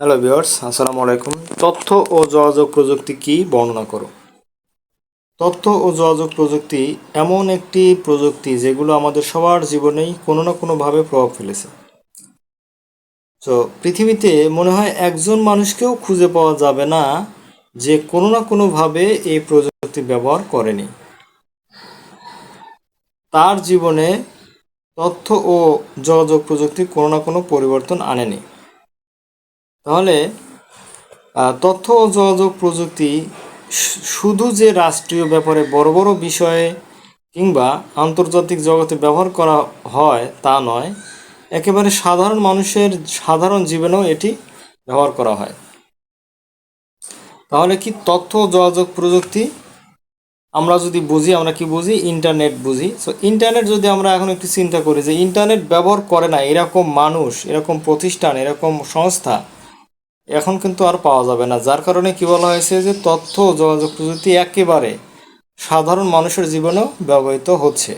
Hello viewers আসসালামু আলাইকুম। তথ্য ও যোগাযোগ প্রযুক্তি কি বর্ণনা করো? তথ্য ও যোগাযোগ প্রযুক্তি এমন একটি প্রযুক্তি যেগুলো আমাদের সবার জীবনেই কোনো না কোনোভাবে প্রভাব ফেলেছে। তো পৃথিবীতে মনে হয় একজন মানুষকেও খুঁজে পাওয়া যাবে না যে কোনো না কোনোভাবে এই প্রযুক্তি ব্যবহার করেনি। তার জীবনে তথ্য ও যোগাযোগ প্রযুক্তি কোনো না কোনো পরিবর্তন আনেনি। তাহলে তথ্য ও যোগাযোগ প্রযুক্তি শুধু যে রাষ্ট্রীয় ব্যাপারে বড় বড় বিষয়ে কিংবা আন্তর্জাতিক জগতে ব্যবহার করা হয় তা নয়, একেবারে সাধারণ মানুষের সাধারণ জীবনেও এটি ব্যবহার করা হয়। তাহলে কি তথ্য যোগাযোগ প্রযুক্তি, আমরা যদি বুঝি, আমরা কি বুঝি? ইন্টারনেট বুঝি। সো ইন্টারনেট যদি আমরা এখন একটু চিন্তা করি যে, ইন্টারনেট ব্যবহার করে না এরকম মানুষ, এরকম প্রতিষ্ঠান, এরকম সংস্থা এখন কিন্তু আর পাওয়া যাবে না। যার কারণে কি বলা হয়েছে যে তথ্য যোগাযোগ প্রযুক্তি একেবারে সাধারণ মানুষের জীবনেও ব্যবহৃত হচ্ছে।